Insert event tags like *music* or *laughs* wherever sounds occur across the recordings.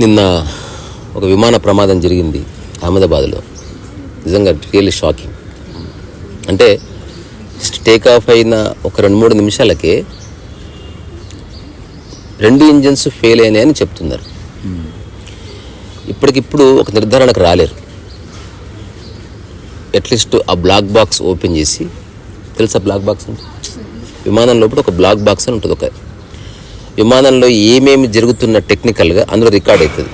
నిన్న ఒక విమాన ప్రమాదం జరిగింది అహ్మదాబాద్లో. నిజంగా రియల్లీ షాకింగ్. అంటే టేక్ ఆఫ్ అయిన ఒక రెండు మూడు నిమిషాలకే రెండు ఇంజన్స్ ఫెయిల్ అయినాయని చెప్తున్నారు. ఇప్పటికిప్పుడు ఒక నిర్ధారణకు రాలేరు. అట్లీస్ట్ ఆ బ్లాక్ బాక్స్ ఓపెన్ చేసి తెలుసా బ్లాక్ బాక్స్ అంటే? విమానం లోపల ఒక బ్లాక్ బాక్స్ అని ఉంటుంది ఒక విమానంలో ఏమేమి జరుగుతున్న టెక్నికల్గా అందులో రికార్డ్ అవుతుంది.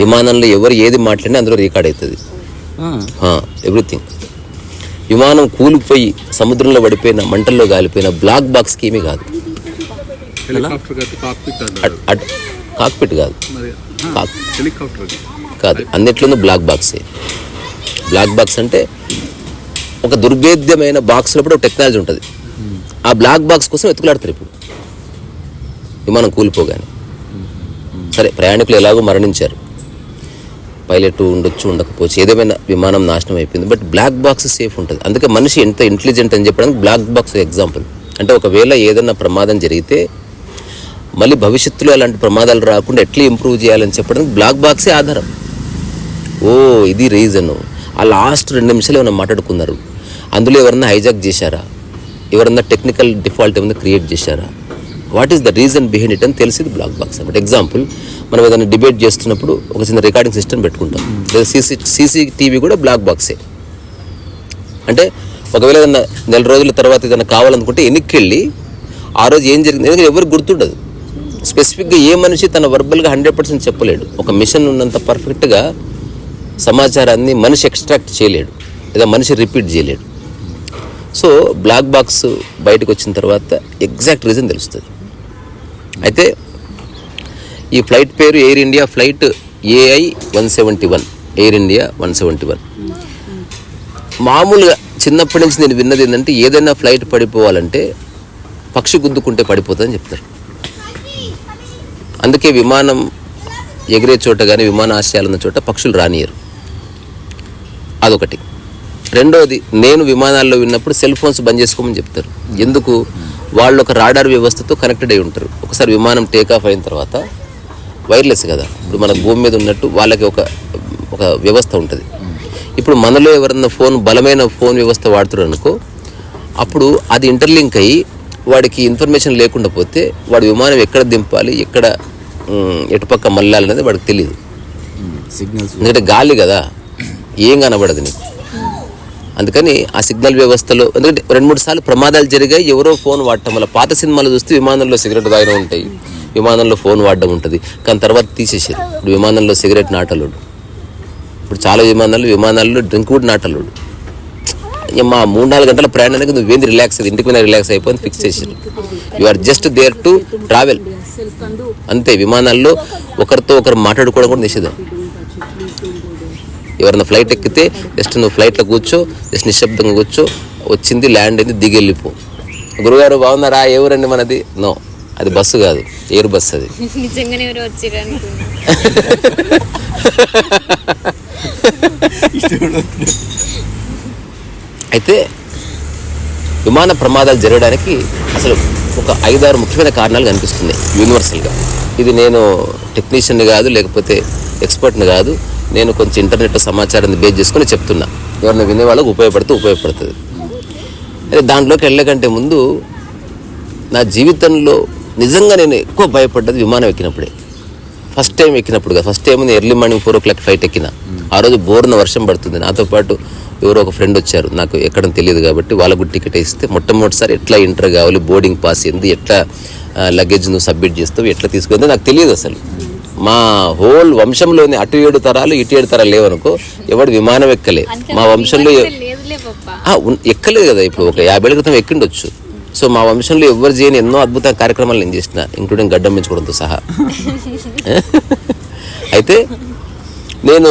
విమానంలో ఎవరు ఏది మాట్లాడినా అందులో రికార్డ్ అవుతుంది. ఎవ్రీథింగ్. విమానం కూలిపోయి సముద్రంలో పడిపోయిన మంటల్లో కాలిపోయిన బ్లాక్ బాక్స్కి ఏమీ కాదు. కాక్పిట్ కాదు కాదు. అన్నిట్లోనూ బ్లాక్ బాక్సే. బ్లాక్ బాక్స్ అంటే ఒక దుర్భేద్యమైన బాక్స్ లోపల ఒక టెక్నాలజీ ఉంటుంది. ఆ బ్లాక్ బాక్స్ కోసం ఎత్తుకులాడతారు ఇప్పుడు. విమానం కూలిపోగానే. సరే ప్రయాణికులు ఎలాగో మరణించారు. పైలట్ ఉండొచ్చు ఉండకపోవచ్చు ఏదేమైనా విమానం నాశనం అయిపోయింది. బట్ బ్లాక్ బాక్స్ సేఫ్ ఉంటుంది. అందుకే మనిషి ఎంత ఇంటెలిజెంట్ అని చెప్పడానికి బ్లాక్ బాక్స్ ఎగ్జాంపుల్. అంటే ఒకవేళ ఏదైనా ప్రమాదం జరిగితే మళ్ళీ భవిష్యత్తులో అలాంటి ప్రమాదాలు రాకుండా ఎట్లా ఇంప్రూవ్ చేయాలని చెప్పడానికి బ్లాక్ బాక్సే ఆధారం. ఓ ఇది రీజను. ఆ లాస్ట్ రెండు నిమిషాలు ఏమైనా మాట్లాడుకున్నారు? అందులో ఎవరన్నా హైజాక్ చేశారా? ఎవరన్నా టెక్నికల్ డిఫాల్ట్ ఏమైనా క్రియేట్ చేశారా? What is the reason behind it అని తెలిసింది బ్లాక్ బాక్స్ అనమాట. ఎగ్జాంపుల్ మనం ఏదైనా డిబేట్ చేస్తున్నప్పుడు ఒక చిన్న రికార్డింగ్ సిస్టమ్ పెట్టుకుంటాం. లేదా సీసీ సీసీటీవీ కూడా బ్లాక్ బాక్సే. అంటే ఒకవేళ ఏదైనా నెల రోజుల తర్వాత ఏదైనా కావాలనుకుంటే వెనక్కి వెళ్ళి ఆ రోజు ఏం జరిగింది? ఎందుకంటే ఎవరికి గుర్తుండదు. స్పెసిఫిక్గా ఏ మనిషి తన వర్బల్గా హండ్రెడ్ పర్సెంట్ చెప్పలేడు. ఒక మిషన్ ఉన్నంత పర్ఫెక్ట్గా సమాచారాన్ని మనిషి ఎక్స్ట్రాక్ట్ చేయలేడు. లేదా మనిషి రిపీట్ చేయలేడు. సో బ్లాక్ బాక్స్ బయటకు వచ్చిన తర్వాత ఎగ్జాక్ట్ రీజన్ తెలుస్తుంది. అయితే ఈ ఫ్లైట్ పేరు Air India flight AI one seventy one. Air India one seventy one. మామూలుగా చిన్నప్పటి నుంచి నేను విన్నది ఏంటంటే ఏదైనా ఫ్లైట్ పడిపోవాలంటే పక్షి గుద్దుకుంటే పడిపోతుందని చెప్తారు. అందుకే విమానం ఎగిరే చోట కానీ విమానాశ్రయాలు ఉన్న చోట పక్షులు రానియరు. అదొకటి. రెండోది నేను విమానాల్లో విన్నప్పుడు సెల్ ఫోన్స్ బంద్ చేసుకోమని చెప్తారు. ఎందుకు? వాళ్ళు ఒక రాడార్ వ్యవస్థతో కనెక్టెడ్ అయి ఉంటారు. ఒకసారి విమానం టేక్ ఆఫ్ అయిన తర్వాత వైర్లెస్ కదా. ఇప్పుడు మన భూమి మీద ఉన్నట్టు వాళ్ళకి ఒక ఒక వ్యవస్థ ఉంటుంది. ఇప్పుడు మనలో ఎవరన్నా ఫోన్ బలమైన ఫోన్ వ్యవస్థ వాడుతున్నారు అనుకో అప్పుడు అది ఇంటర్లింక్ అయ్యి వాడికి ఇన్ఫర్మేషన్ లేకుండా పోతే వాడి విమానం ఎక్కడ దింపాలి ఎక్కడ ఎటుపక్క మళ్ళాలనేది వాడికి తెలియదు సిగ్నల్స్ ఎందుకంటే గాలి కదా. ఏం కనబడదు నీకు. అందుకని ఆ సిగ్నల్ వ్యవస్థలో ఎందుకంటే రెండు మూడు సార్లు ప్రమాదాలు జరిగాయి ఎవరో ఫోన్ వాడటం వల్ల. పాత సినిమాలు చూస్తే విమానంలో సిగరెట్ తాగడం ఉంటాయి. విమానంలో ఫోన్ వాడడం ఉంటుంది. కానీ తర్వాత తీసేసారు ఇప్పుడు విమానంలో సిగరెట్ నాటలోడు. ఇప్పుడు చాలా విమానాలు విమానాల్లో డ్రింక్ కూడా నాటలోడు. ఇక మా మూడు నాలుగు గంటల ప్రయాణానికి నువ్వేంది రిలాక్స్ ఇంటికి మీద రిలాక్స్ అయిపోయింది ఫిక్స్ చేసారు you are just there to travel అంతే విమానాల్లో ఒకరితో ఒకరు మాట్లాడుకోవడం కూడా నిషేధం. ఎవరైనా ఫ్లైట్ ఎక్కితే జస్ట్ నువ్వు ఫ్లైట్లో కూర్చో జస్ట్ నిశ్శబ్దంగా కూర్చో వచ్చింది ల్యాండ్ అయింది దిగి వెళ్ళిపో గురుగారు బాగున్నారా? ఏ ఊరండి మనది? నో అది బస్సు కాదు ఎయిర్ బస్సు అది. అయితే విమాన ప్రమాదాలు జరగడానికి అసలు ఒక ఐదారు ముఖ్యమైన కారణాలు కనిపిస్తున్నాయి యూనివర్సల్గా ఇది నేను టెక్నీషియన్ కాదు లేకపోతే ఎక్స్పర్ట్ని కాదు నేను కొంచెం ఇంటర్నెట్ సమాచారాన్ని బేస్ చేసుకొని చెప్తున్నా. ఎవరిని వినే వాళ్ళకి ఉపయోగపడుతూ ఉపయోగపడుతుంది. అయితే దాంట్లోకి వెళ్ళకంటే ముందు నా జీవితంలో నిజంగా నేను ఎక్కువ భయపడ్డది విమానం ఎక్కినప్పుడే. ఫస్ట్ టైం ఎక్కినప్పుడు కదా. ఫస్ట్ టైం నేను early morning four o'clock flight ఎక్కిన ఆ రోజు బోర్న వర్షం పడుతుంది. నాతో పాటు ఎవరో ఒక ఫ్రెండ్ వచ్చారు. నాకు ఎక్కడం తెలియదు కాబట్టి వాళ్ళకు టికెట్ ఇస్తే మొట్టమొదటిసారి ఎట్లా ఎంటర్ కావాలి బోర్డింగ్ పాస్ ఏంది ఎట్లా లగేజ్ నువ్వు సబ్మిట్ చేస్తావు ఎట్లా తీసుకుంది నాకు తెలియదు అసలు. మా హోల్ వంశంలోని అటు ఏడు తరాలు ఇటు ఏడు తరాలు లేవనుకో ఎవడు విమానం ఎక్కలే. మా వంశంలో ఎక్కలేదు కదా ఇప్పుడు ఒక యాభై ఏళ్ళ క్రితం ఎక్కిండొచ్చు. సో మా వంశంలో ఎవరు చేయని ఎన్నో అద్భుత కార్యక్రమాలు నేను చేసిన ఇంక్లూడింగ్ గడ్డం పెంచుకోవడంతో సహా. *laughs* అయితే నేను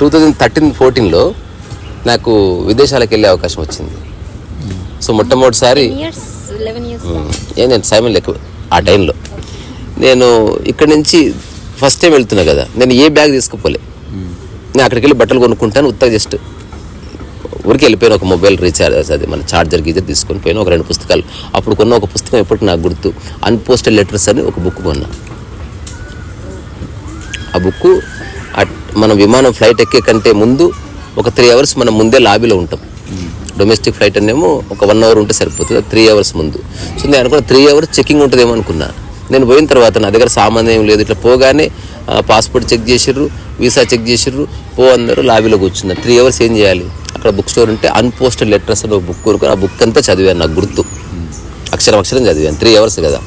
టూ థౌజండ్ థర్టీన్ ఫోర్టీన్లో నాకు విదేశాలకు వెళ్ళే అవకాశం వచ్చింది. సో మొట్టమొదటిసారి నేను సైమన్ లెక్క. ఆ టైంలో. నేను ఇక్కడి నుంచి ఫస్ట్ టైం వెళ్తున్నా కదా నేను ఏ బ్యాగ్ తీసుకుపోలే. నేను అక్కడికి వెళ్ళి బట్టలు కొనుక్కుంటాను ఉత్తగా జస్ట్ ఊరికి వెళ్ళిపోయిన ఒక మొబైల్ రీఛార్జ్ అది మన చార్జర్ గీజర్ తీసుకొని పోయిన ఒక రెండు పుస్తకాలు. అప్పుడు కొన్న ఒక పుస్తకం ఎప్పటికి నాకు గుర్తు. అన్పోస్టెడ్ లెటర్స్ అని ఒక బుక్ కొన్నా. ఆ బుక్ మన విమానం ఫ్లైట్ ఎక్కే కంటే ముందు ఒక త్రీ అవర్స్ మనం ముందే లాబీలో ఉంటాం. డొమెస్టిక్ ఫ్లైట్ అనేమో ఒక వన్ అవర్ ఉంటే సరిపోతుంది త్రీ అవర్స్ ముందు. సో నేను అనుకున్న త్రీ అవర్స్ చెకింగ్ ఉంటుందేమో అనుకున్నా. నేను పోయిన తర్వాత నా దగ్గర సామాన్ ఏం లేదు. ఇట్లా పోగానే పాస్పోర్ట్ చెక్ చేసిర్రు వీసా చెక్ చేసిర్రు పో అందరూ లాబీలో కూర్చున్నారు త్రీ అవర్స్ ఏం చేయాలి? అక్కడ బుక్ స్టోర్ ఉంటే అన్పోస్టెడ్ లెటర్స్ అని ఒక బుక్ కొనుక్కొని ఆ బుక్ అంతా చదివాను నాకు గుర్తు. అక్షరం అక్షరం చదివాను. త్రీ అవర్స్ కదా.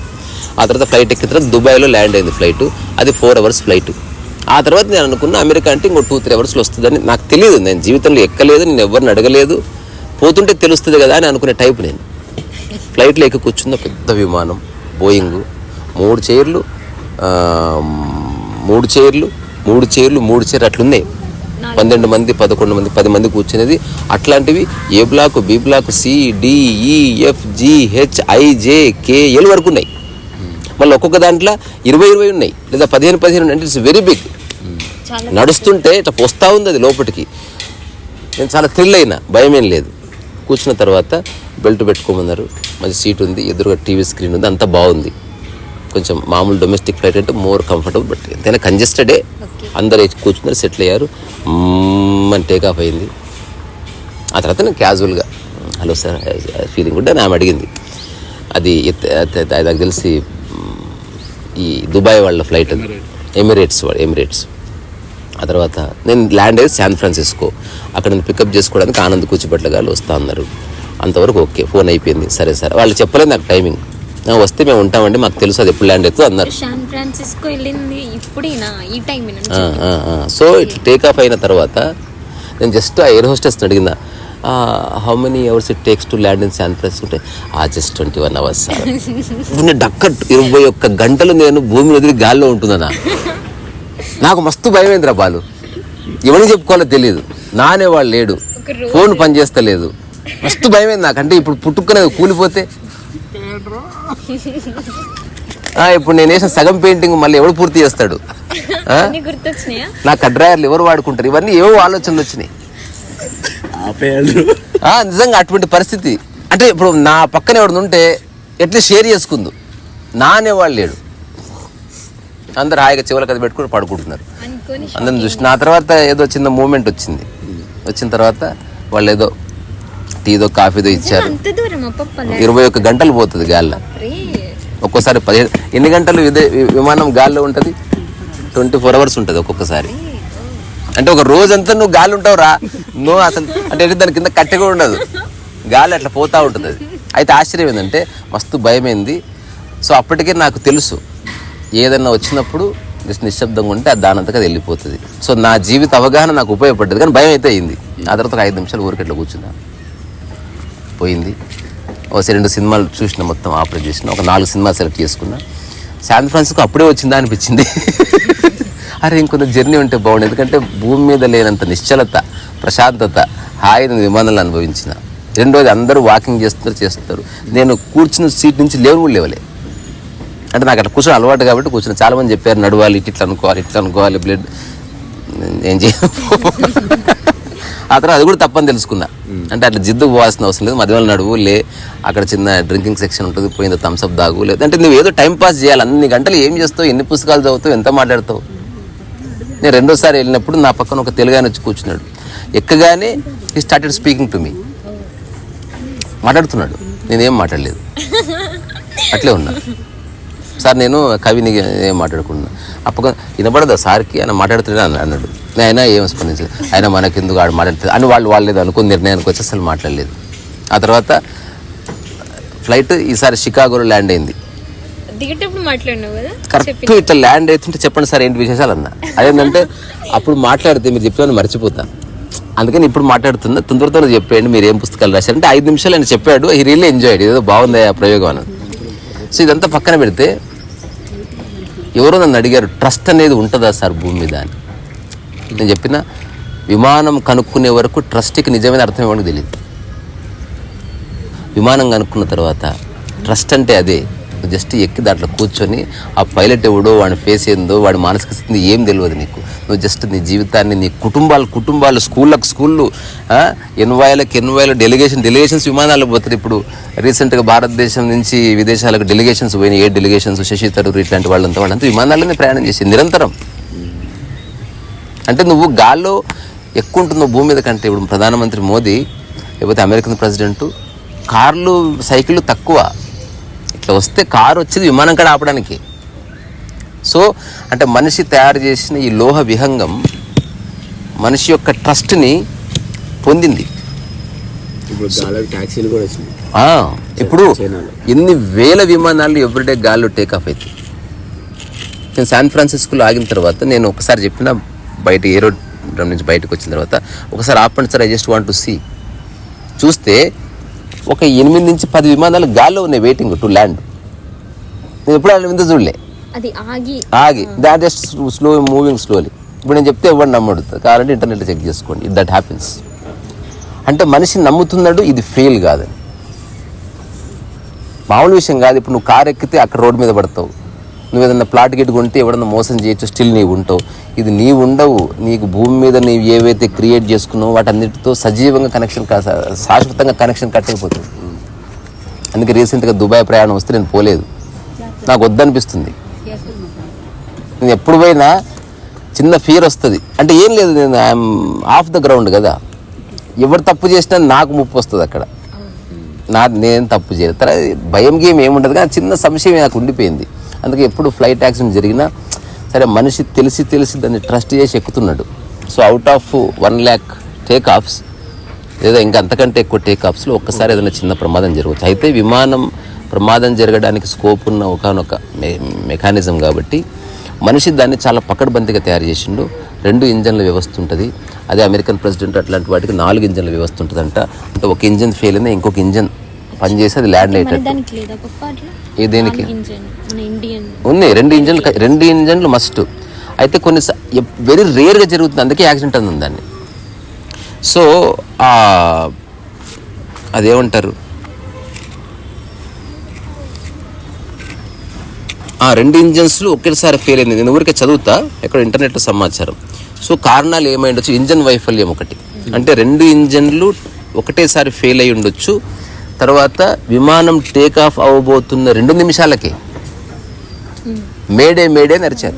ఆ తర్వాత ఫ్లైట్ ఎక్కిన తర్వాత దుబాయ్లో ల్యాండ్ అయింది ఫ్లైట్ అది ఫోర్ అవర్స్ ఫ్లైట్ ఆ తర్వాత నేను అనుకున్న అమెరికా అంటే ఇంకో టూ త్రీ అవర్స్లో వస్తుందని నాకు తెలియదు. నేను జీవితంలో ఎక్కలేదు నేను ఎవరిని అడగలేదు. పోతుంటే తెలుస్తుంది కదా అని అనుకునే టైప్ నేను. ఫ్లైట్లో ఎక్కి కూర్చున్న పెద్ద విమానం బోయింగ్ మూడు చైర్లు మూడు చైర్లు మూడు చైర్లు మూడు చైర్లు అట్లున్నాయి. పన్నెండు మంది పదకొండు మంది పది మంది కూర్చునేది అట్లాంటివి A block B block C D E F G H I J K L వరకు ఉన్నాయి. మళ్ళీ ఒక్కొక్క దాంట్లో ఇరవై ఇరవై ఉన్నాయి. లేదా పదిహేను పదిహేను. అంటే ఇట్స్ వెరీ బిగ్ నడుస్తుంటే ఇట్లా పోస్తా ఉంది అది లోపలికి నేను చాలా థ్రిల్ అయినా. భయం ఏం లేదు. కూర్చున్న తర్వాత బెల్ట్ పెట్టుకోమన్నారు. మంచి సీట్ ఉంది. ఎదురుగా టీవీ స్క్రీన్ ఉంది. అంతా బాగుంది. కొంచెం మామూలు డొమెస్టిక్ ఫ్లైట్ అంటే మోర్ కంఫర్టబుల్ బట్ ఎంతైనా కంజెస్టెడే అందరు కూర్చున్నారు సెటిల్ అయ్యారు. టేక్ ఆఫ్ అయింది. ఆ తర్వాత నేను క్యాజువల్గా హలో సార్ ఫీలింగ్ కూడా ఆమె అడిగింది. అది ఎత్- అత- అది నాకు తెలిసి ఈ దుబాయ్ వాళ్ళ ఫ్లైట్ అది. ఎమిరేట్స్ ఎమిరేట్స్ ఆ తర్వాత నేను ల్యాండ్ అయ్యేది శాన్ ఫ్రాన్సిస్కో అక్కడ నేను పికప్ చేసుకోవడానికి ఆనంద్ కూచిపట్ల గారు వస్తా అన్నారు. అంతవరకు ఓకే ఫోన్ అయిపోయింది. సరే సరే. వాళ్ళు చెప్పలేదు నాకు టైమింగ్ "ఆ, వస్తే మేము ఉంటామండి మాకు తెలుసు అది ఎప్పుడు ల్యాండ్ అవుతుందో అన్నారు. శాన్ ఫ్రాన్సిస్కో వెళ్ళింది ఇప్పుడేనా? ఈ టైం ఆ, ఆ, ఆ. సో ఇట్లా టేక్ ఆఫ్ అయిన తర్వాత నేను జస్ట్ ఆ ఎయిర్ హోస్టెస్ అడిగిన how many hours it takes to land in San Francisco ఆ జస్ట్ ట్వంటీ వన్ అవర్స్ నేను డక్క ఇరవై ఒక్క గంటలు నేను భూమి వదిలి గాల్లో ఉంటుందన్నా నాకు మస్తు భయం ఏంద్రా బాలు. ఎవరికి చెప్పుకోవాలో తెలియదు నానే వాళ్ళు లేడు. ఫోన్ పనిచేస్తలేదు. మస్తు భయం అయింది నాకు అంటే ఇప్పుడు పుట్టుకునే కూలిపోతే ఇప్పుడు నేను వేసిన సగం పెయింటింగ్ మళ్ళీ ఎవడు పూర్తి చేస్తాడు? నా కడ్రాయర్లు ఎవరు వాడుకుంటారు? ఇవన్నీ ఏవో ఆలోచనలు వచ్చినాయి. ఆ, నిజంగా అటువంటి పరిస్థితి. అంటే ఇప్పుడు నా పక్కన ఎవడు ఉంటే ఎట్లా షేర్ చేసుకుందు? నా అనేవాళ్ళు లేడు. అందరు హాయిగా చెవుల కథ పెట్టుకుని పడుకుంటున్నారు. అనుకొని అందరిని చూసి నా తర్వాత ఏదో చిన్న మూమెంట్ వచ్చింది. వచ్చిన తర్వాత వాళ్ళు ఏదో టీదో కాఫీదో ఇచ్చారు. ఇరవై ఒక్క గంటలు పోతుంది గాల్లో. ఒక్కోసారి పదిహేను ఎన్ని గంటలు ఇదే విమానం గాల్లో ఉంటుంది? ట్వంటీ ఫోర్ అవర్స్ ఉంటుంది ఒక్కొక్కసారి. అంటే ఒక రోజంతా నువ్వు గాలి ఉంటావు రా నువ్వు అసలు అంటే దాని కింద కట్టె కూడా ఉండదు. గాలి అట్లా పోతా ఉంటుంది. అది అయితే ఆశ్చర్యం ఏంటంటే మస్తు భయమైంది. సో అప్పటికే నాకు తెలుసు. ఏదన్నా వచ్చినప్పుడు జస్ట్ నిశ్శబ్దంగా ఉంటే అది దానంతగా అది వెళ్ళిపోతుంది. సో నా జీవిత అవగాహన నాకు ఉపయోగపడ్డది. కానీ భయం అయితే అయింది. ఆ తర్వాత ఒక ఐదు నిమిషాలు ఊరికెట్లా కూర్చున్నా. పోయింది. ఒక రెండు సినిమాలు చూసిన మొత్తం ఆపరేట్ చేసిన. ఒక నాలుగు సినిమాలు సెలెక్ట్ చేసుకున్నా. శాన్ ఫ్రాన్సిస్కో అప్పుడే వచ్చిందా అనిపించింది. *laughs* అరే ఇంకొంత జర్నీ ఉంటే బాగుండు. ఎందుకంటే భూమి మీద లేనంత నిశ్చలత ప్రశాంతత హాయిని విమానాలు అనుభవించిన. రెండోది అందరూ వాకింగ్ చేస్తున్నారు చేస్తారు నేను కూర్చున్న సీట్ నుంచి లేవు కూడా లేవలే. అంటే నాకు అట్లా కూర్చొని అలవాటు కాబట్టి కూర్చుని చాలామంది చెప్పారు నడవాలి ఇట్లా ఇట్లా అనుకోవాలి ఇట్లా అనుకోవాలి బ్లడ్ ఏం చేయను. ఆ తర్వాత అది కూడా తప్పని తెలుసుకున్నా. అంటే అట్లా జిద్దు పోవాల్సిన అవసరం లేదు. మధ్యలో నడువు లే అక్కడ చిన్న డ్రింకింగ్ సెక్షన్ ఉంటుంది పోయింది థమ్స్అప్ దాగు లేదు అంటే నువ్వు ఏదో టైం పాస్ చేయాలి. అన్ని గంటలు ఏం చేస్తావు? ఎన్ని పుస్తకాలు చదువుతావు? ఎంత మాట్లాడతావు? నేను రెండోసారి వెళ్ళినప్పుడు నా పక్కన ఒక తెలుగు ఆయన వచ్చి కూర్చున్నాడు. ఎక్కగానే ఈ స్టార్టెడ్ స్పీకింగ్ టు మీ మాట్లాడుతున్నాడు. నేనేం మాట్లాడలేదు. అట్లే ఉన్నా. సార్ నేను కవిని ఏం మాట్లాడుకున్నా. అప్పక వినపడదా సార్కి? ఆయన మాట్లాడుతున్నాడు అని అన్నాడు. ఆయన ఏం స్పందించలేదు. ఆయన మనకెందుకు ఆడు మాట్లాడుతుంది అని వాళ్ళు వాళ్ళేదో అనుకుని నిర్ణయానికి వచ్చి అసలు మాట్లాడలేదు. ఆ తర్వాత ఫ్లైట్ ఈసారి షికాగోలో ల్యాండ్ అయింది. దిగేటప్పుడు మాట్లాడినావు కదా? కరెక్ట్ ఇట్లా ల్యాండ్ అవుతుంటే చెప్పండి సార్ ఏంటి విశేషాలు అన్న అదేంటంటే అప్పుడు మాట్లాడితే మీరు చెప్పిన మర్చిపోతా. అందుకని ఇప్పుడు మాట్లాడుతున్నా. తొందరతో చెప్పేయండి మీరు ఏం పుస్తకాలు రాశారంటే ఐదు నిమిషాలు ఆయన చెప్పాడు ఈ రియల్లీ ఎంజాయ్డ్ ఏదో బాగుంది ఆ ప్రయోగం అని సో ఇదంతా పక్కన పెడితే ఎవరో నన్ను అడిగారు ట్రస్ట్ అనేది ఉంటుందా సార్ భూమి మీద? అని. నేను చెప్పిన విమానం కనుక్కునే వరకు ట్రస్ట్కి నిజమైన అర్థం ఇవ్వడానికి తెలియదు విమానం కనుక్కున్న తర్వాత ట్రస్ట్ అంటే అదే జస్ట్ ఎక్కి దాంట్లో కూర్చొని ఆ పైలట్ ఎవడో వాడి ఫేస్ ఏందో వాడి మానసిక స్థితి ఏం తెలియదు నీకు. నువ్వు జస్ట్ నీ జీవితాన్ని నీ కుటుంబాలు కుటుంబాలు స్కూళ్ళకు స్కూళ్ళు ఎన్వైలకు ఎన్వైల డెలిగేషన్ డెలిగేషన్స్ విమానాలు పోతారు ఇప్పుడు. రీసెంట్గా భారతదేశం నుంచి విదేశాలకు డెలిగేషన్స్ పోయినాయి. ఏ డెలిగేషన్స్ శశి తరూర్ ఇట్లాంటి వాళ్ళంతా వాళ్ళంతా విమానాలనే ప్రయాణం చేసి నిరంతరం. అంటే నువ్వు గాల్లో ఎక్కువ ఉంటుందో భూమి మీద కంటే ఇప్పుడు ప్రధానమంత్రి మోదీ లేకపోతే అమెరికన్ ప్రెసిడెంట్ కార్లు సైకిళ్ళు తక్కువ. ఇట్లా వస్తే కారు వచ్చేది విమానం కాడ ఆపడానికి. సో అంటే మనిషి తయారు చేసిన ఈ లోహ విహంగం మనిషి యొక్క ట్రస్ట్ని పొందింది. ఇప్పుడు. ఎన్ని వేల విమానాలు ఎవ్రీడే గాల్లో టేక్ ఆఫ్ అవుతాయి నేను శాన్ ఫ్రాన్సిస్కోలో ఆగిన తర్వాత నేను ఒకసారి చెప్పిన బయట ఏరో నుంచి బయటకు వచ్చిన తర్వాత ఒకసారి ఆపండి sir I just want to see. చూస్తే ఒక ఎనిమిది నుంచి పది విమానాలు గాల్లో ఉన్నాయి వెయిటింగ్ టు ల్యాండ్ నేను ఎప్పుడు వాళ్ళ మీద చూడలే. అది ఆగి. ఆగి. That just slow moving slowly ఇప్పుడు నేను చెప్తే ఎవరు నమ్మడు. కావాలంటే ఇంటర్నెట్లో చెక్ చేసుకోండి. దట్ హ్యాపెన్స్ అంటే మనిషి నమ్ముతున్నాడు ఇది ఫెయిల్ కాదని. మామూలు విషయం కాదు. ఇప్పుడు నువ్వు కారు ఎక్కితే అక్కడ రోడ్డు మీద పడతావు. నువ్వు ఏదన్నా ప్లాట్ గిట్ కొంటే ఎవడన్నా మోసం చేయొచ్చు స్టిల్ నీవు ఉంటావు. ఇది నీవు ఉండవు నీకు భూమి మీద నీవు ఏవైతే క్రియేట్ చేసుకున్నావో వాటన్నిటితో సజీవంగా కనెక్షన్ శాశ్వతంగా కనెక్షన్ కట్ అయిపోతుంది అందుకే రీసెంట్గా దుబాయ్ ప్రయాణం వస్తే నేను పోలేదు. నాకు వద్దనిపిస్తుంది. నేను ఎప్పుడు పోయినా చిన్న ఫీర్ వస్తుంది. అంటే ఏం లేదు నేను ఐఎమ్ ఆఫ్ ద గ్రౌండ్ కదా. ఎవరు తప్పు చేసినా నాకు ముప్పు వస్తుంది అక్కడ. నా నేను తప్పు చేయలేదు. తర్వాత భయం గేమ్ ఏముండదు కానీ చిన్న సంశయం నాకు ఉండిపోయింది. అందుకే ఎప్పుడు ఫ్లైట్ యాక్సిడెంట్ జరిగినా సరే మనిషి తెలిసి తెలిసి దాన్ని ట్రస్ట్ చేసి ఎక్కుతున్నాడు. So out of one lakh take offs లేదా ఇంకా అంతకంటే ఎక్కువ టేక్ ఆఫ్స్లో ఒక్కసారి ఏదైనా చిన్న ప్రమాదం జరగవచ్చు. అయితే విమానం ప్రమాదం జరగడానికి స్కోప్ ఉన్న ఒకనొక మెకానిజం కాబట్టి మనిషి దాన్ని చాలా పకడ్బందీగా తయారు చేసిండు. రెండు ఇంజన్ల వ్యవస్థ ఉంటుంది. అదే అమెరికన్ ప్రెసిడెంట్ అట్లాంటి వాటికి నాలుగు ఇంజన్ల వ్యవస్థ ఉంటుందంట. అంటే ఒక ఇంజన్ ఫెయిల్ అయినా ఇంకొక ఇంజన్ పనిచేసి అది ల్యాండ్ అయ్యేటట్టు ఏ దేనికి? ఉన్నాయి రెండు ఇంజన్లు రెండు ఇంజన్లు మస్ట్ అయితే కొన్ని వెరీ రేర్గా జరుగుతుంది అందుకే యాక్సిడెంట్ అంది దాన్ని. సో ఆ, అదేమంటారు? ఆ రెండు ఇంజన్స్లు ఒకేసారి ఫెయిల్ అయింది. నేను ఊరికే చదువుతా ఎక్కడ ఇంటర్నెట్లో సమాచారం. సో కారణాలు ఏమై ఉండొచ్చు? ఇంజన్ వైఫల్యం ఒకటి. అంటే రెండు ఇంజన్లు ఒకటేసారి ఫెయిల్ అయి ఉండొచ్చు. తర్వాత విమానం టేక్ ఆఫ్ అవ్వబోతున్న రెండు నిమిషాలకే. మేడే మేడే నరిచారు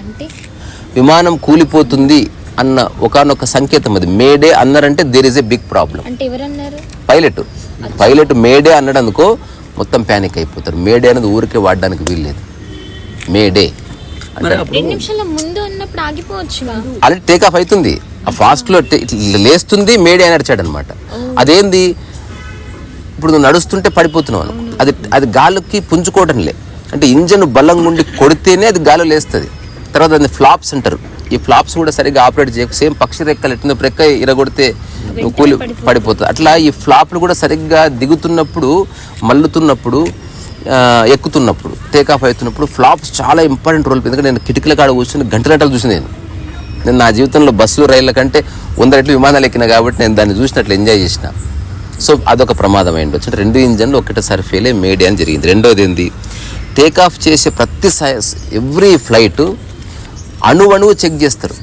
అంటే? విమానం కూలిపోతుంది అన్న ఒకానొక సంకేతం అది. మేడే అన్నారంటే there is a big problem pilot pilot Mayday అన్నాడు అనుకో మొత్తం ప్యానిక్ అయిపోతారు. మేడే అనేది ఊరికే వాడడానికి వీల్లేదు మేడే అంటే రెండు నిమిషాల ముందు అన్నప్పుడు ఆగిపోవచ్చుగా ఆల్రెడీ టేక్ ఆఫ్ అవుతుంది. ఆ ఫాస్ట్లో లేస్తుంది మేడే అని అనమాట అదేంది? ఇప్పుడు నువ్వు నడుస్తుంటే పడిపోతున్నావు అను. అది అది గాలికి పుంజుకోవడం లే అంటే ఇంజన్ బలంగా ఉండి కొడితేనే అది గాలి లేస్తుంది. తర్వాత దాన్ని ఫ్లాప్స్ అంటారు. ఈ ఫ్లాప్స్ కూడా సరిగ్గా ఆపరేట్ చేయకు. సేమ్ పక్షి రెక్కలు ఎట్టిన రెక్క ఇరగొడితే నువ్వు కూలి పడిపోతుంది అట్లా ఈ ఫ్లాప్లు కూడా సరిగ్గా దిగుతున్నప్పుడు మల్లుతున్నప్పుడు ఎక్కుతున్నప్పుడు టేక్ ఆఫ్ అవుతున్నప్పుడు ఫ్లాప్స్ చాలా ఇంపార్టెంట్ రోల్ ఎందుకంటే నేను కిటికీల కాడ కూర్చొని గంట గంటలు చూసి నేను. నేను నా జీవితంలో బస్సులు రైళ్ళ కంటే వంద రెట్లు విమానాలు ఎక్కిన కాబట్టి నేను దాన్ని చూసినట్లు ఎంజాయ్ చేసిన. సో అదొక ప్రమాదం అయి ఉండొచ్చు. అంటే రెండు ఇంజన్లు ఒకటేసారి ఫెయిల్ అయ్యి మేడే అని జరిగింది. రెండోది ఏంది? టేక్ ఆఫ్ చేసే ప్రతి ఎవ్రీ ఫ్లైట్ అణువణువు చెక్ చేస్తారు.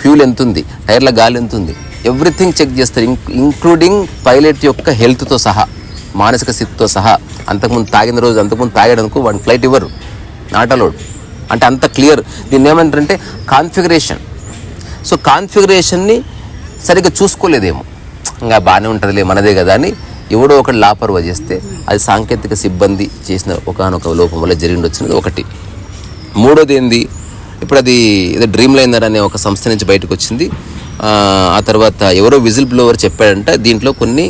ఫ్యూల్ ఎంత ఉంది? టైర్ల గాలి ఎంత ఉంది? ఎవ్రీథింగ్ చెక్ చేస్తారు. ఇంక్లూడింగ్ పైలట్ యొక్క హెల్త్తో సహా మానసిక స్థితితో సహా. అంతకుముందు తాగిన రోజు అంతకుముందు తాగడానికి వన్ ఫ్లైట్ ఇవ్వరు. నాట్ అలౌడ్ అంటే అంత క్లియర్ దీన్ని ఏమంటారంటే కాన్ఫిగరేషన్ సో కాన్ఫిగరేషన్ని సరిగ్గా చూసుకోలేదేమో. ఇంకా బాగానే ఉంటుందిలే మనదే కదా అని ఎవడో ఒకటి లాపర్వ చేస్తే అది సాంకేతిక సిబ్బంది చేసిన ఒకనొక లోపం వల్ల జరిగి వచ్చినది ఒకటి. మూడోది ఏంది? ఇప్పుడు అది ఏదో డ్రీమ్ లైనర్ అనే ఒక సంస్థ నుంచి బయటకు వచ్చింది ఆ, తర్వాత ఎవరో విజిల్ బ్లోవర్ చెప్పాడంట దీంట్లో కొన్ని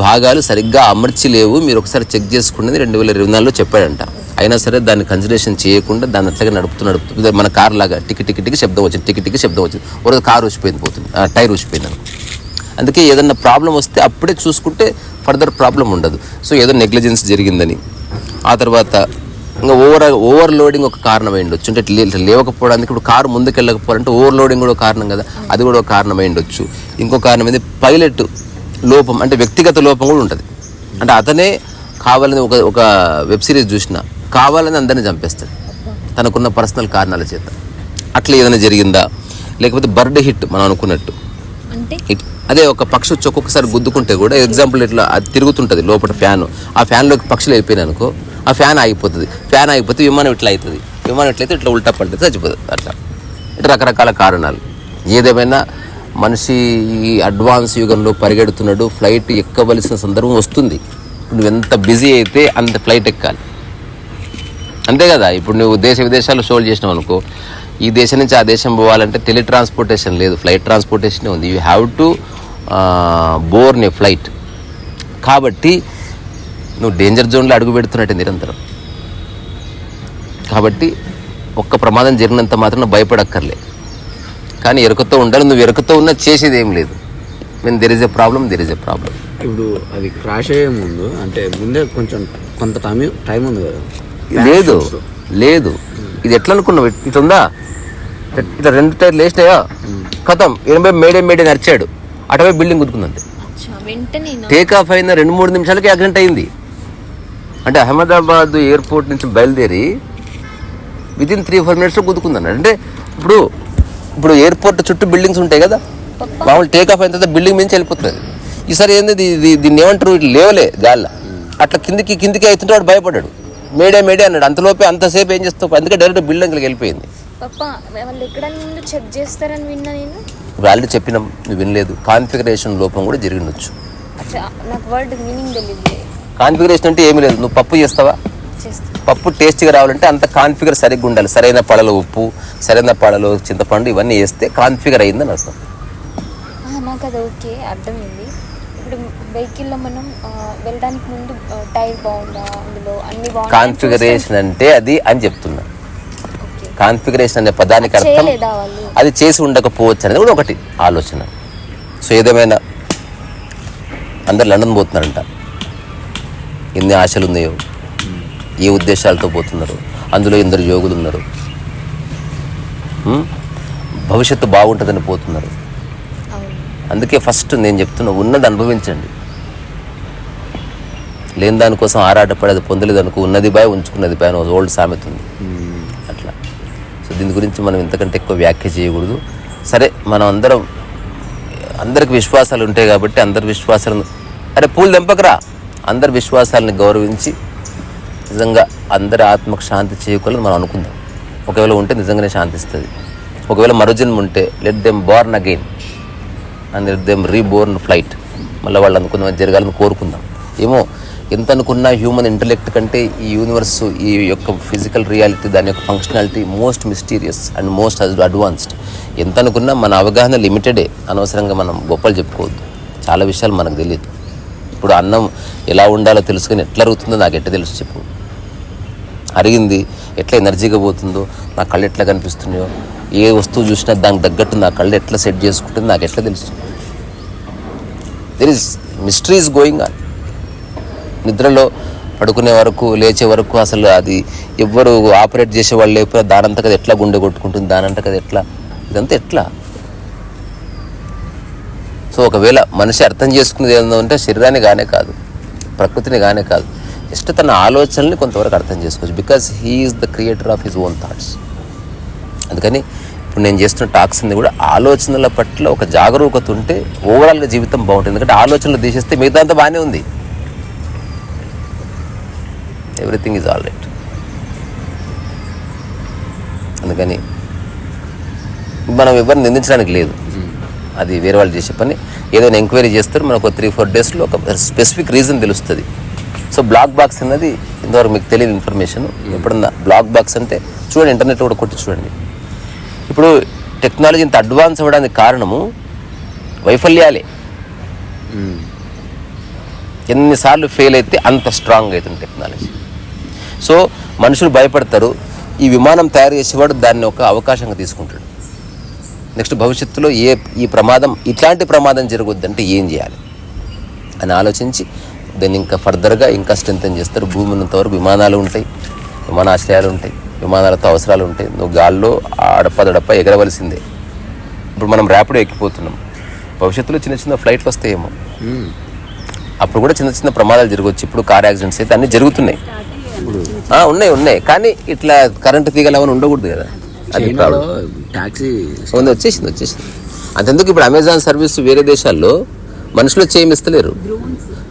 భాగాలు సరిగ్గా అమర్చలేవు మీరు ఒకసారి చెక్ చేసుకునేది రెండు వేల ఇరవై నాలుగులో చెప్పాడంట. అయినా సరే దాన్ని కన్సిడరేషన్ చేయకుండా దాన్ని అట్లాగే నడుపుతూ నడుపుతూ మన కార్ లాగా టికి టికి టికి శబ్దం వచ్చింది టికి టికి శబ్దం వచ్చింది. ఒక కారు ఊసిపోయింది పోతుంది టైర్ ఊసిపోయింది అందుకే ఏదన్నా ప్రాబ్లం వస్తే అప్పుడే చూసుకుంటే ఫర్దర్ ప్రాబ్లం ఉండదు. సో ఏదో నెగ్లిజెన్స్ జరిగిందని. ఆ తర్వాత ఇంకా ఓవర్ ఓవర్ లోడింగ్ ఒక కారణం ఉండొచ్చు అంటే లేవకపోవడానికి ఇప్పుడు కారు ముందుకు వెళ్ళకపోవాలంటే ఓవర్ లోడింగ్ కూడా ఒక కారణం కదా. అది కూడా ఒక కారణం ఉండొచ్చు ఇంకో కారణం ఏంది? పైలట్ లోపం అంటే వ్యక్తిగత లోపం కూడా ఉంటుంది. అంటే అతనే కావాలని ఒక ఒక వెబ్ సిరీస్ చూసిన కావాలని అందరిని చంపేస్తాడు. తనకున్న పర్సనల్ కారణాల చేత. అట్లా ఏదైనా జరిగిందా? లేకపోతే బర్డ్ హిట్ మనం అనుకున్నట్టు. అంటే? అదే ఒక పక్షి వచ్చి ఒక్కొక్కసారి గుద్దుకుంటే కూడా ఎగ్జాంపుల్ ఇట్లా అది తిరుగుతుంటుంది లోపల ఫ్యాన్ ఆ ఫ్యాన్లోకి పక్షులు వెళ్ళిపోయినాయి అనుకో ఆ ఫ్యాన్ ఆగిపోతుంది. ఫ్యాన్ ఆగిపోతే విమానం ఇట్లా అవుతుంది. విమానం ఇట్లయితే ఇట్లా ఉల్టా పడుతుంది. చచ్చిపోతుంది అట్లా. ఇట్లా రకరకాల కారణాలు. ఏదేమైనా మనిషి ఈ అడ్వాన్స్ యుగంలో పరిగెడుతున్నాడు ఫ్లైట్ ఎక్కవలసిన సందర్భం వస్తుంది. నువ్వు ఎంత బిజీ అయితే అంత ఫ్లైట్ ఎక్కాలి. అంతే కదా? ఇప్పుడు నువ్వు దేశ విదేశాల్లో షోలు చేసినావు అనుకో ఈ దేశం నుంచి ఆ దేశం పోవాలంటే టెలి ట్రాన్స్పోర్టేషన్ లేదు ఫ్లైట్ ట్రాన్స్పోర్టేషన్ ఉంది. You have to born a flight కాబట్టి నువ్వు డేంజర్ జోన్లో అడుగు పెడుతున్నట్టు నిరంతరం. కాబట్టి ఒక్క ప్రమాదం జరిగినంత మాత్రం భయపడక్కర్లే. కానీ ఎరుకతో ఉండాలి నువ్వు ఎరుకతో ఉన్నా చేసేది ఏం లేదు. Mean there is a problem there is a problem ఇప్పుడు అది క్రాష్ అయ్యే ముందు అంటే ముందే కొంచెం కొంత టైం టైం ఉంది కదా? లేదు లేదు. ఇది ఎట్లా అనుకున్నావు ఇట్ ఉందా? ఇట్లా రెండు టైర్లు వేసినాయా కథం ఎనభై మేడే మేడే నడిచాడు అటువైపు బిల్డింగ్ వెంటనే టేక్ ఆఫ్ అయిన రెండు మూడు నిమిషాలకి యాక్సిడెంట్ అయింది. అంటే అహ్మదాబాద్ ఎయిర్పోర్ట్ నుంచి బయలుదేరి విత్ ఇన్ త్రీ ఫోర్ మినిట్స్లో గుద్దుకుందన్నాడు. అంటే ఇప్పుడు ఇప్పుడు ఎయిర్పోర్ట్ చుట్టూ బిల్డింగ్స్ ఉంటాయి కదా? మామూలు టేక్ ఆఫ్ అయిన తర్వాత బిల్డింగ్ మించి వెళ్ళిపోతుంది. ఈసారి ఏంది దీన్ని ఏమంటారు? ఇట్లా లేవలే గాల్ల. అట్లా కిందికి కిందికి అవుతుంటే వాడు భయపడ్డాడు. మేడే మేడే అన్నాడు. అంతలోపే అంతసేపు ఏం చేస్తావు? అందుకే డైరెక్ట్ బిల్డింగ్కి వెళ్ళిపోయింది. వాళ్ళు చెక్ చేస్తారని విన్నా నేను. చెప్పినాం నువ్వు వినలేదు. కాన్ఫిగరేషన్ లోపం కూడా జరిగిండొచ్చు అచ్చా నాకు వర్డ్ మీనింగ్ తెలియదు కాన్ఫిగరేషన్ అంటే ఏమీ లేదు. నువ్వు పప్పు చేస్తావా? చేస్తా. పప్పు టేస్ట్గా రావాలంటే అంత కాన్ఫిగర్ సరిగ్గా ఉండాలి. సరైన పడలో ఉప్పు సరైన పడలో చింతపండు ఇవన్నీ వేస్తే కాన్ఫిగర్ అయిందని అర్థం. ఆ, నాకు అది ఓకే అర్థమైంది. ఇప్పుడు వెహికల్లో మనం వెళ్ళడానికి ముందు టైర్ బాగుందా అందులో? అన్ని బాగుందా కాన్ఫిగరేషన్ అంటే అది అని చెప్తున్నా. కాన్ఫిగరేషన్ అనే పదానికి అర్థం అది చేసి ఉండకపోవచ్చు అనేది కూడా ఒకటి ఆలోచన. సో ఏదేమైనా అందరు లండన్ పోతున్నారంట. ఎన్ని ఆశలు ఉన్నాయో ఏ ఉద్దేశాలతో పోతున్నారు అందులో ఎందరు యోగులు ఉన్నారు? భవిష్యత్తు బాగుంటుందని పోతున్నారు. అందుకే ఫస్ట్ నేను చెప్తున్నా ఉన్నది అనుభవించండి. లేని దానికోసం ఆరాటపడేది పొందలేదు అనుకో ఉన్నది బాయ్ ఉంచుకున్నది బాయ్ ఓల్డ్ సామెత ఉంది. అట్లా. సో దీని గురించి మనం ఇంతకంటే ఎక్కువ వ్యాఖ్య చేయకూడదు. సరే మనం అందరం అందరికి విశ్వాసాలు ఉంటాయి కాబట్టి అందరి విశ్వాసాలను అరే పూలు తెంపకరా. అందరి విశ్వాసాలని గౌరవించి నిజంగా అందరి ఆత్మకు శాంతి చేయకూడదు మనం అనుకుందాం. ఒకవేళ ఉంటే నిజంగానే శాంతిస్తుంది. ఒకవేళ మరుజన్మ ఉంటే let them born again and them reborn flight మళ్ళీ వాళ్ళు అనుకున్న జరగాలని కోరుకుందాం. ఏమో ఎంత అనుకున్నా హ్యూమన్ ఇంటలెక్ట్ కంటే ఈ యూనివర్స్ ఈ యొక్క ఫిజికల్ రియాలిటీ దాని యొక్క functionality most mysterious and most advanced ఎంత అనుకున్నా మన అవగాహన లిమిటెడే అనవసరంగా మనం గొప్పలు చెప్పుకోవద్దు. చాలా విషయాలు మనకు తెలియదు. ఇప్పుడు అన్నం ఎలా ఉండాలో తెలుసుకుని ఎట్లా అరుగుతుందో నాకు ఎట్లా తెలుసు చెప్పు. అరిగింది ఎట్లా ఎనర్జీగా పోతుందో నా కళ్ళు ఎట్లా కనిపిస్తున్నాయో ఏ వస్తువు చూసినా దానికి తగ్గట్టు నా కళ్ళు ఎట్లా సెట్ చేసుకుంటుంది నాకు ఎట్లా తెలుసు? There is mystery is going on నిద్రలో పడుకునే వరకు లేచే వరకు అసలు అది ఎవ్వరు ఆపరేట్ చేసే వాళ్ళు లేకపోతే దానంతకు కదా ఎట్లా గుండె కొట్టుకుంటుంది దానంత కదా ఎట్లా? ఇదంతా ఎట్లా? సో ఒకవేళ మనిషి అర్థం చేసుకునేది ఏంటంటే శరీరాన్ని గానే కాదు ప్రకృతిని గానే కాదు. జస్ట్ తన ఆలోచనల్ని కొంతవరకు అర్థం చేసుకోవచ్చు. Because he's the creator of his own thoughts అందుకని ఇప్పుడు నేను చేస్తున్న టాక్స్ అన్ని కూడా ఆలోచనల పట్ల ఒక జాగరూకత ఉంటే ఓవరాల్గా జీవితం బాగుంటుంది. ఎందుకంటే ఆలోచనలు తీసేస్తే మిగతా అంతా బాగానే ఉంది. ఎవ్రీథింగ్ ఈజ్ ఆల్ రైట్ అందుకని మనం ఎవరిని నిందించడానికి లేదు. అది వేరే వాళ్ళు చేసే పని. ఏదైనా ఎంక్వైరీ చేస్తారు మనకు త్రీ ఫోర్ డేస్లో ఒక స్పెసిఫిక్ రీజన్ తెలుస్తుంది. సో బ్లాక్ బాక్స్ అన్నది ఇంతవరకు మీకు తెలియని ఇన్ఫర్మేషన్ ఎప్పుడన్నా బ్లాక్ బాక్స్ అంటే చూడండి ఇంటర్నెట్లో కూడా కొట్టి చూడండి. ఇప్పుడు టెక్నాలజీ ఇంత అడ్వాన్స్ అవ్వడానికి కారణము వైఫల్యాలే. ఎన్నిసార్లు ఫెయిల్ అయితే అంత స్ట్రాంగ్ అవుతుంది టెక్నాలజీ. సో మనుషులు భయపడతారు. ఈ విమానం తయారు చేసేవాడు దాన్ని ఒక అవకాశంగా తీసుకుంటాడు. నెక్స్ట్ భవిష్యత్తులో ఏ ఈ ప్రమాదం ఇట్లాంటి ప్రమాదం జరగొద్దంటే ఏం చేయాలి? అని ఆలోచించి దాన్ని ఇంకా ఫర్దర్గా ఇంకా స్ట్రెంగ్ చేస్తారు. భూమి ఉన్నంతవరకు విమానాలు ఉంటాయి విమానాశ్రయాలు ఉంటాయి. విమానాలతో అవసరాలు ఉంటాయి. నువ్వు గాల్లో అడప్ప దడప్ప ఎగరవలసిందే. ఇప్పుడు మనం ర్యాపిడో ఎక్కిపోతున్నాం. భవిష్యత్తులో చిన్న చిన్న ఫ్లైట్లు వస్తాయేమో. అప్పుడు కూడా చిన్న చిన్న ప్రమాదాలు జరగవచ్చు. ఇప్పుడు కార్ యాక్సిడెంట్స్ అయితే అన్నీ జరుగుతున్నాయి. ఆ, ఉన్నాయి ఉన్నాయి. కానీ ఇట్లా కరెంటు తీగలు అవన్నీ ఉండకూడదు కదా. అది ట్యాక్సీ ఉంది వచ్చేసింది వచ్చేసింది. అంతెందుకు ఇప్పుడు అమెజాన్ సర్వీస్ వేరే దేశాల్లో మనుషులు చేయమిస్తలేరు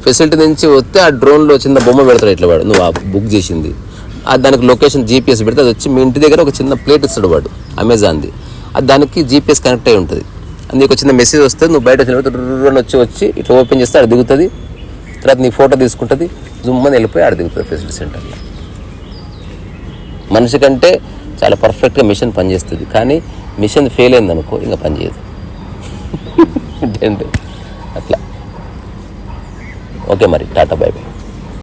ఫెసిలిటీ నుంచి వస్తే ఆ డ్రోన్లో చిన్న బొమ్మ పెడతాడు ఇట్లా వాడు. నువ్వు ఆ బుక్ చేసింది. దానికి లొకేషన్ జీపీఎస్ పెడితే అది వచ్చి మీ ఇంటి దగ్గర ఒక చిన్న ప్లేట్ ఇస్తాడు వాడు అమెజాన్ది అది దానికి జీపీఎస్ కనెక్ట్ అయి ఉంటుంది. నీకు వచ్చిన మెసేజ్ వస్తుంది నువ్వు బయట వచ్చినప్పుడు వచ్చి వచ్చి ఇట్లా ఓపెన్ చేస్తే ఆడ దిగుతుంది. తర్వాత నీ ఫోటో తీసుకుంటుంది జుమ్మని వెళ్ళిపోయి ఆడ దిగుతుంది ఫెసిలిటీ సెంటర్లో మనిషి కంటే చాలా పర్ఫెక్ట్గా మిషన్ పనిచేస్తుంది. కానీ మిషన్ ఫెయిల్ అయింది అనుకో ఇంకా పనిచేయదు *laughs* అట్లా. ఓకే మరి టాటా బై బై